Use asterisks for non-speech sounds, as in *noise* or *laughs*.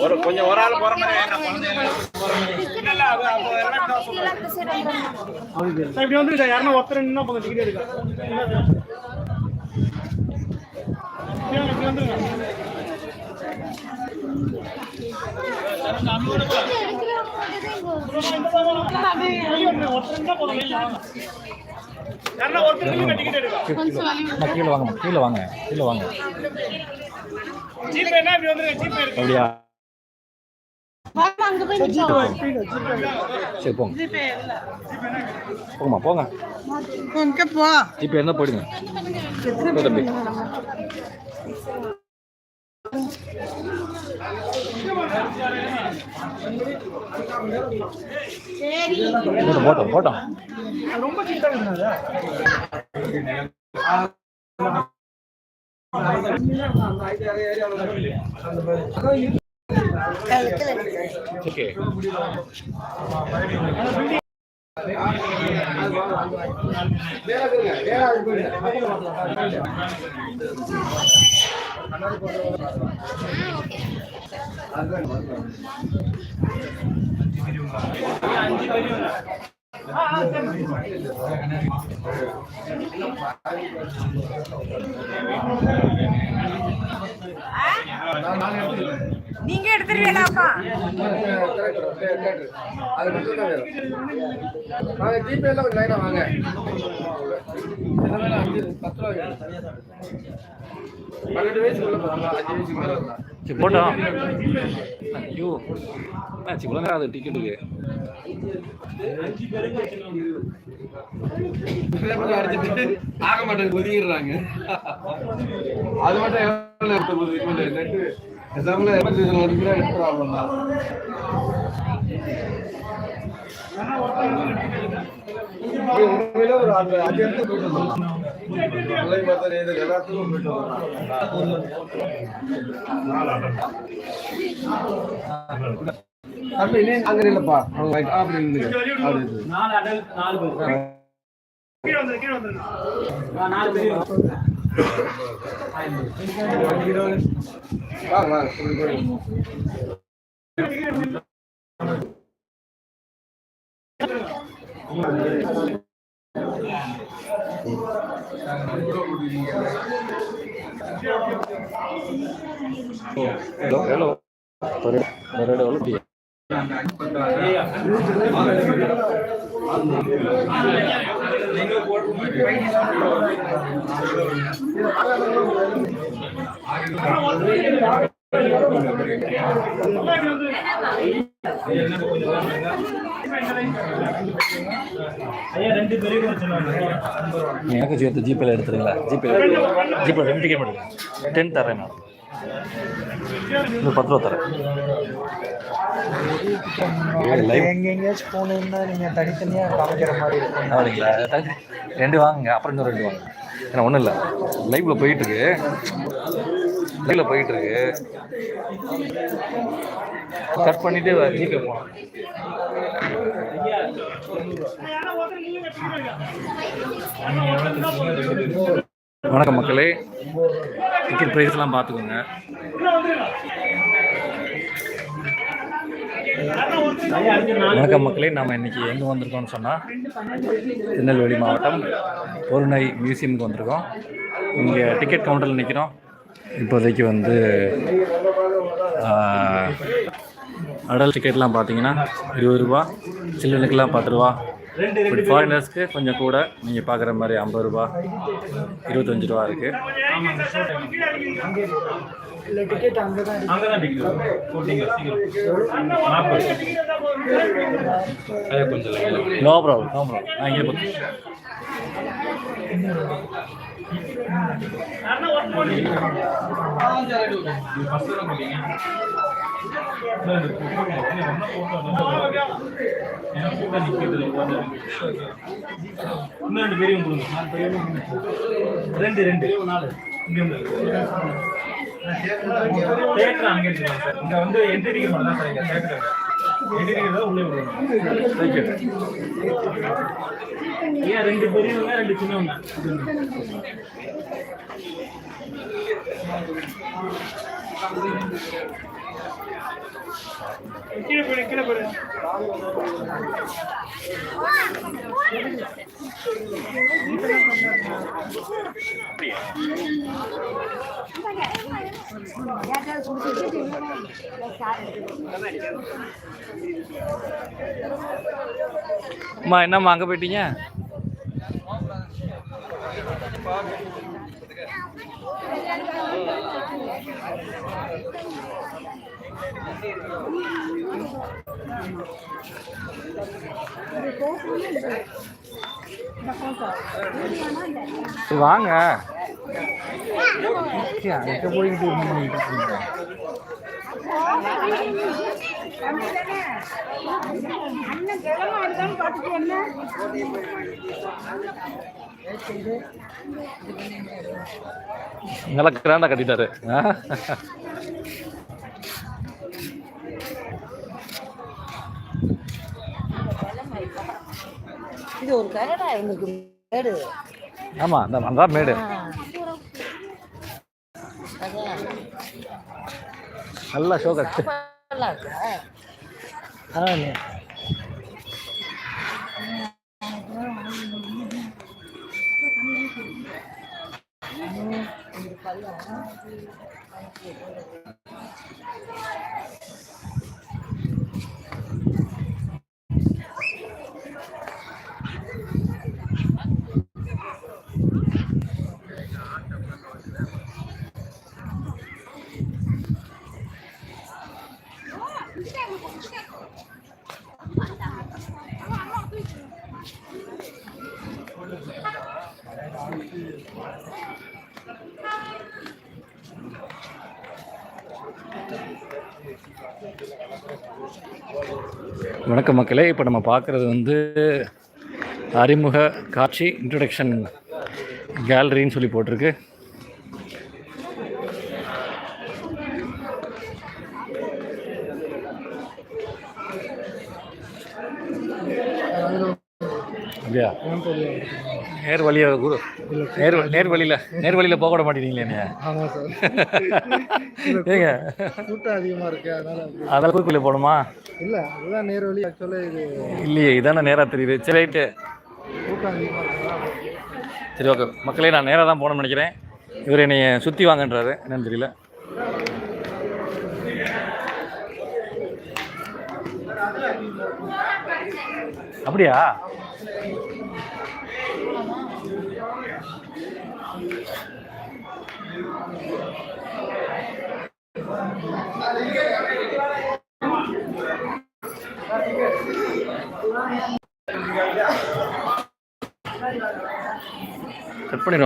ஒரு கொஞ்சம் ஒரு ஆள் போற இப்படி வந்துருக்கு சார். யாருன்னா ஒருத்தர் நின்னா போதும் டிக்கெட் எடுக்க இப்படி வந்துருங்க கீழே வாங்க கீழே வாங்க கீழே வாங்க. என்ன அப்படியா. சரி போங்க. போங்கம்மா போங்க. ஜிபே இருந்தால் போயிடுங்க. தம்பி. போட்டோம் போட்டோம் ரொம்ப சீட்டா இருக்குங்க ஓகே நீங்க எடுத்துருவீங்களாப்பா? அது மட்டும் தான் வேணும். வாங்க ஜிபேல கொஞ்சம் லைனா வாங்க. சில வேலை பத்து ரூபா பன்னெண்டு வயசுக்குள்ள போகலாம் அஞ்சு வயசுக்கு மேலே வரலாம் சரி போட்டோம் ஐயோ ஆச்சு இவ்வளோ நேரம் அது ஆக மாட்டேங்குது ஒதுங்கிடுறாங்க அது மட்டும் எவ்வளோ நெட்டு எக்ஸாம்பிள் எமர்ஜென்சி ஒரு கிலோ எடுத்து ஆகலாம் உண்மையில ஒரு அஞ்சு இடத்துக்கு போயிட்டு வரலாம் எல்லாத்துக்கும் போயிட்டு வரலாம் தம்பி நீ அங்க இல்லப்பா அப்படி இருந்து அப்படி இருந்து நாலு அடல்ட் நாலு பேர். கீழே வந்துரு கீழே வந்துரு. நாலு பேர். வாங்க வாங்க இப்படி போய். ஹலோ ஹலோ ஒரு ஒரு எவ்வளோ டீ ஐயா ரெண்டு பேரும் வச்சுருவாங்க எனக்கு சேர்த்து ஜிபேல எடுத்துருங்களா ஜிபே ஜிபே ரெண்டு கேம் எடுங்க. டென் தரேன் நான். பத்து ரூபா தரேன் எங்கெங்கேயாச்சும் போனீங்கன்னா நீங்கள் தனித்தனியாக காமிக்கிற மாதிரி இருக்கும். அப்படிங்களா ரெண்டு வாங்குங்க அப்புறம் இன்னும் ரெண்டு வாங்க ஏன்னா ஒன்றும் இல்லை. லைவ்ல போயிட்டு இருக்கு லைவ்ல போயிட்டு இருக்கு கட் பண்ணிட்டு ஜிபே போகலாம் வணக்கம் மக்களே. டிக்கெட் ப்ரைஸ்லாம் பார்த்துக்கோங்க. வணக்கம் மக்களே நாம் இன்றைக்கி எங்கே வந்திருக்கோம்னு சொன்னால் திருநெல்வேலி மாவட்டம் பொருணை மியூசியமுக்கு வந்திருக்கோம். இங்கே டிக்கெட் கவுண்டரில் நிற்கிறோம் இப்போதைக்கு வந்து அடல் டிக்கெட்லாம் பார்த்தீங்கன்னா இருபது ரூபா சில்ட்ரனுக்கெல்லாம் பத்து ரூபா. இப்படி ஃபாரினர்ஸ்க்கு கொஞ்சம் கூட நீங்கள் பார்க்குற மாதிரி ஐம்பது ரூபா இருபத்தஞ்சு ரூபா இருக்குது இல்லை டிக்கெட் அங்கே தான் இருக்கு. நோ ப்ராப்ளம் நோ ப்ராப்ளம் நான் இங்கே இன்னும் ரெண்டு பேரையும் கொடுங்க ரெண்டு ரெண்டு நாலு இங்க தேட்டர் அங்கே சார் வந்து என்ட்ரி டிக்கெட் மட்டும் தான் சார் இங்க தேட்டர் ஏன் ரெண்டு பெரியவங்க ரெண்டு சின்னவங்க? கீழே போயிடு கீழே போயிடு அம்மா என்னம்மா அங்கே போயிட்டீங்க? வாங்க. பார்த்துட்டு என்ன நல்லா கிராண்டாக கட்டிட்டாரு? இது ஒரு கரடா எனக்கு மேடு. ஆமா அந்த மேடு. நல்லா ஷோ கட்டு நல்லா இருக்கா வணக்கம் மக்களே இப்போ நம்ம பார்க்குறது வந்து அறிமுக காட்சி இன்ட்ரடக்ஷன் கேலரின்னு சொல்லி போட்டிருக்கு. அப்படியா? நேர் வழியா குரு. நேர் நேர் வழியில் நேர் வழியில் போக விட மாட்டேங்கிறீங்களே என்னைய. ஆமாம் சார். *laughs* ஏங்க? கூட்டம் அதிகமாக இருக்குது அதனால் அதெல்லாம் குறுக்குள்ளே போகணுமா? இல்லை அதுதான் நேர் வழி. ஆக்சுவலாக இது இல்லையே இதானே நேராக தெரியுது. சரி ரைட்டு. கூட்டம் அதிகமாக சரி ஓகே. மக்களே நான் நேராக தான் போகணும்னு நினைக்கிறேன். இவர் என்னை சுற்றி வாங்கன்றாரு. என்னன்னு தெரியல. அப்படியா? கட் பண்ணிடுவோம்.